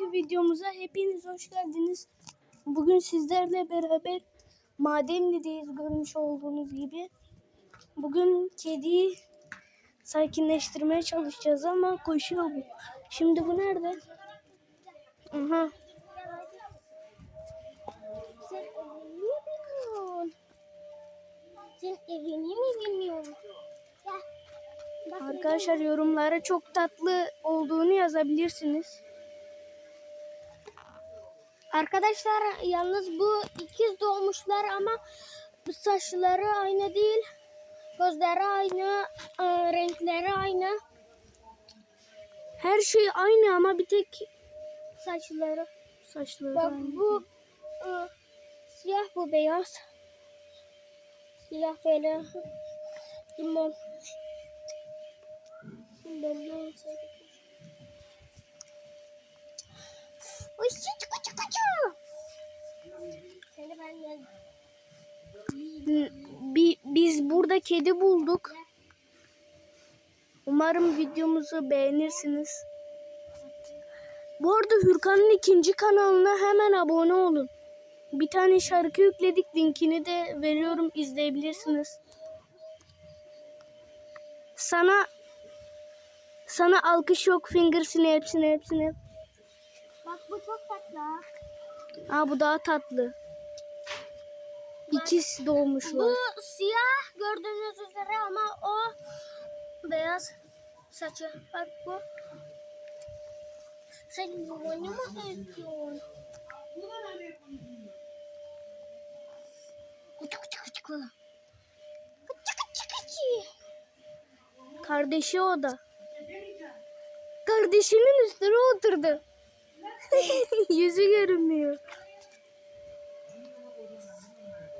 bugünkü videomuza hepiniz hoş geldiniz. Bugün sizlerle beraber Madenli'deyiz görmüş olduğunuz gibi. Bugün kediyi sakinleştirmeye çalışacağız ama koşuyor bu. Şimdi bu nerede? Aha. Sen evini mi bilmiyorsun? Sen evini mi bilmiyorsun? Arkadaşlar yorumlara çok tatlı olduğunu yazabilirsiniz. Arkadaşlar yalnız bu ikiz doğmuşlar ama saçları aynı değil. Gözleri aynı, e, renkleri aynı. Her şey aynı ama bir tek Saçları. saçları Bak aynı. bu e, siyah bu beyaz. Siyah böyle limon. Belli olsaydı. Küçük küçük küçük. Seni biz burada kedi bulduk. Umarım videomuzu beğenirsiniz. Bu arada Hürkan'ın ikinci kanalına hemen abone olun. Bir tane şarkı yükledik. Linkini de veriyorum. izleyebilirsiniz. Sana sana alkış yok. Fingers'ini hepsini hepsini. Bu çok tatlı. Aa bu daha tatlı. İkiz doğmuşlar. Bu siyah gördüğünüz üzere ama o beyaz saçı. Bak bu. Sen limonu mu istiyorsun? Küçük küçük. Küçük küçük küçük. Kardeşi o da. Kardeşinin üstüne oturdu. Yüzü görünmüyor.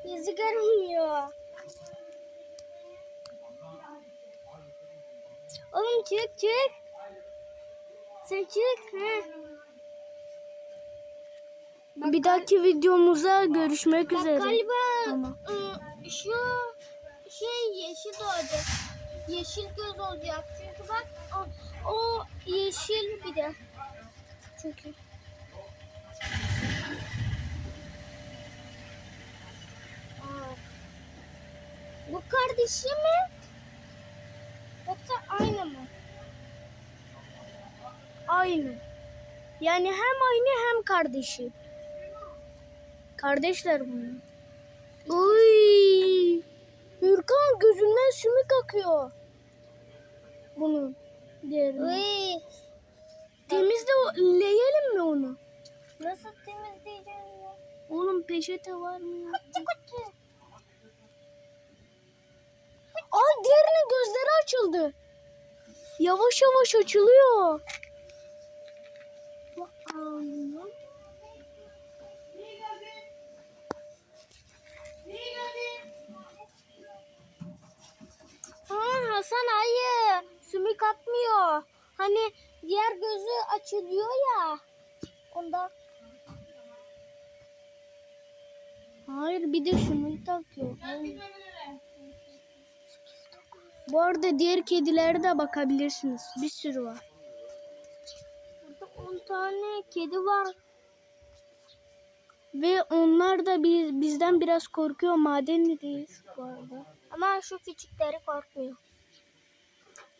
Yüzü görünmüyor. Oğlum çık çık. Sen çık. He. Bir dahaki videomuza görüşmek Bak üzere. galiba Tamam. ı, şu şey yeşil olacak. Yeşil göz olacak. Çünkü bak o, o yeşil bir de. Çünkü. Bu kardeşi mi? Yoksa aynı mı? Aynı. Yani hem aynı hem kardeşi. Kardeşler bunlar. Uy! Hürkan gözünden sümük akıyor. Bunun. Diğerinin. Uy. Temizle leyelim mi onu? Nasıl temizleyeceğim ya? Oğlum peçete var mı? Kutu kutu. Aa diğerinin gözleri açıldı. Yavaş yavaş açılıyor. Ha Hasan hayır. Sümük atmıyor. Hani diğer gözü açılıyor ya. Onda. Hayır bir de sümük takıyor. Bu arada diğer kedilere de bakabilirsiniz. Bir sürü var. Burada 10 tane kedi var. Ve onlar da biz, bizden biraz korkuyor. Madenlideyiz bu arada. Ama şu küçükleri korkmuyor.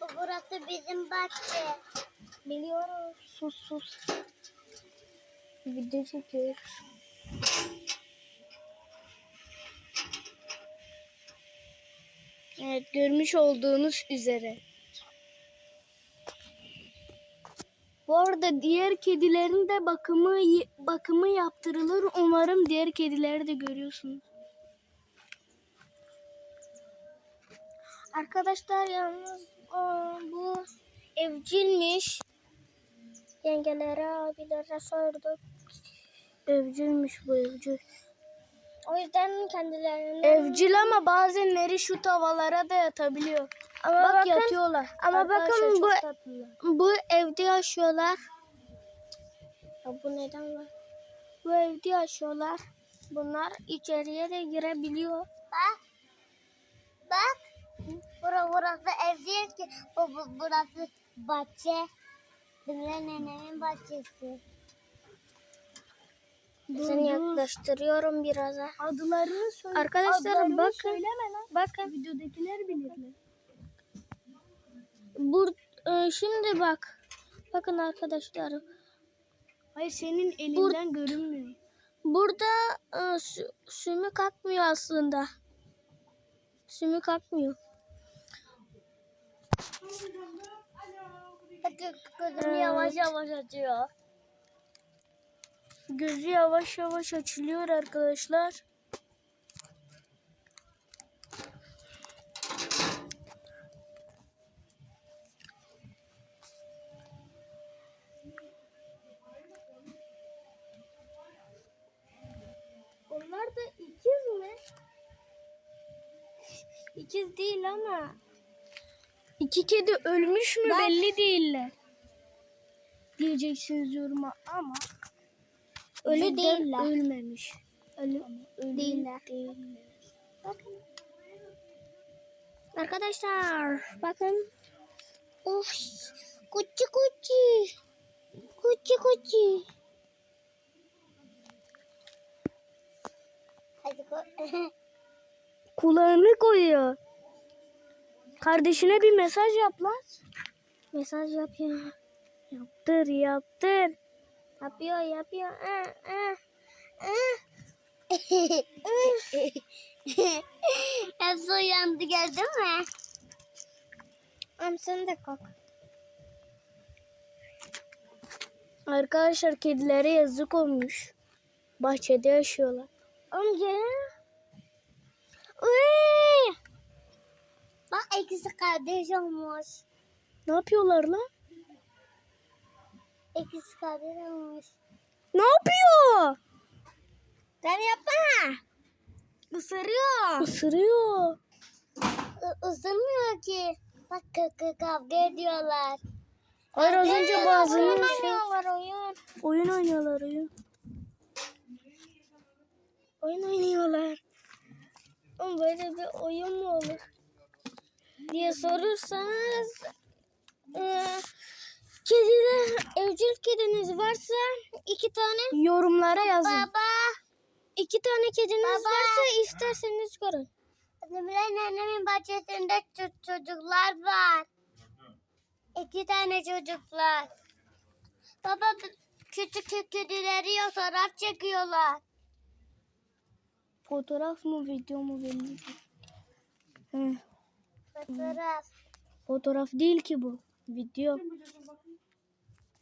Burası bizim bahçe. Biliyorum. Sus sus. Video çekiyoruz. Evet görmüş olduğunuz üzere. Bu arada diğer kedilerin de bakımı bakımı yaptırılır. Umarım diğer kedileri de görüyorsunuz. Arkadaşlar yalnız aa, bu evcilmiş. Yengelere, abilere sorduk. Evcilmiş bu evcil. O yüzden kendilerine... Evcil ama bazenleri şu tavalara da yatabiliyor. Ama Bak bakın, yatıyorlar. ama Arkadaşlar bakın bu- tatlılar. Bu evde yaşıyorlar. Ya bu neden var? Bu evde yaşıyorlar. Bunlar içeriye de girebiliyor. Bak. Bak. Burası, burası ev değil ki. Bu, bu, burası bahçe. Dimle nenemin bahçesi. Seni yaklaştırıyorum biraz ha. Adlarını söyle. Arkadaşlar adlarını bakın. Söyleme lan. Bakın. Videodakiler bilirler. Bur e, şimdi bak. Bakın arkadaşlar. Hayır senin elinden görünmüyor. Burada e, sü- sümük akmıyor aslında. Sümük akmıyor. Gözünü yavaş yavaş açıyor. Gözü yavaş yavaş açılıyor arkadaşlar. Onlar da ikiz mi? İkiz değil ama. İki kedi ölmüş mü belli değiller. Diyeceksiniz yoruma ama Ölü değiller. Ölmemiş. Ölü Ölü değiller. Bakın. Arkadaşlar bakın. Uf. Kuçi kuçi. Kuçi kuçi. Hadi koy. Kulağını koyuyor. Kardeşine bir mesaj yap lan. Mesaj yapıyor. Yaptır yaptır. Yapıyor yapıyor. Ah, ah. Hepsi uyandı gördün mü? Am sen de kalk. Arkadaşlar kedilere yazık olmuş. Bahçede yaşıyorlar. Amca. Uy! Bak ikisi kardeş olmuş. Ne yapıyorlar lan? İkisi kardeş olmuş. Ne yapıyor? Sen yapma. Isırıyor. Isırıyor. I- ısırmıyor ki. Bak kı kavga ediyorlar. Hayır az önce Oyun bazıları şey, oynuyorlar oyun. oyun oynuyorlar oyun. Oyun oynuyorlar. Ama böyle bir oyun mu olur? Diye sorursanız eee kediler, evcil kediniz varsa iki tane Yorumlara yazın. Baba. iki tane kediniz Baba. varsa isterseniz görün. Annemle annemin bahçesinde ço- çocuklar var. İki tane çocuklar. Baba küçük kedileri fotoğraf çekiyorlar. Fotoğraf mı video mu belli değil. Fotoğraf. fotoğraf değil ki bu. Video.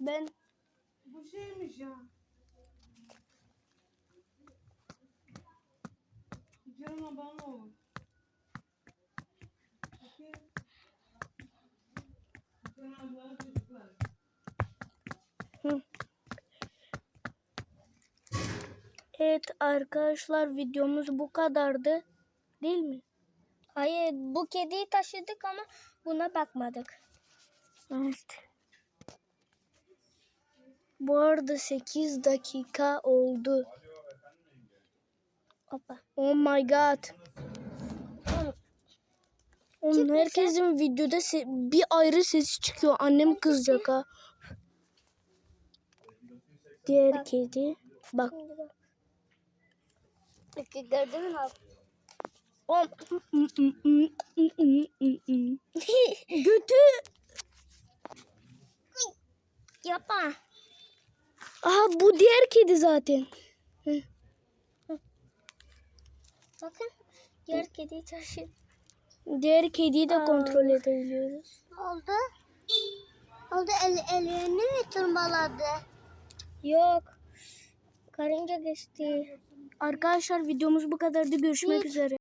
Ben Bu şeymiş ya. Canıma bana olur. Evet arkadaşlar videomuz bu kadardı. Değil mi? Hayır bu kediyi taşıdık ama buna bakmadık. Evet. Bu arada 8 dakika oldu. Hoppa. Oh my god. Oğlum herkesin videoda se- bir ayrı sesi çıkıyor. Annem kızacak ha. Diğer kedi. Bak. Peki gördün mü? Oğlum. Götü. Yapma. Aha bu diğer kedi zaten. Bakın. Diğer kediyi taşıdık. Diğer kediyi de kontrol edebiliyoruz. Oldu. Oldu el, ellerini mi tırmaladı? Yok. Karınca geçti. Arkadaşlar videomuz bu kadardı. Görüşmek üzere.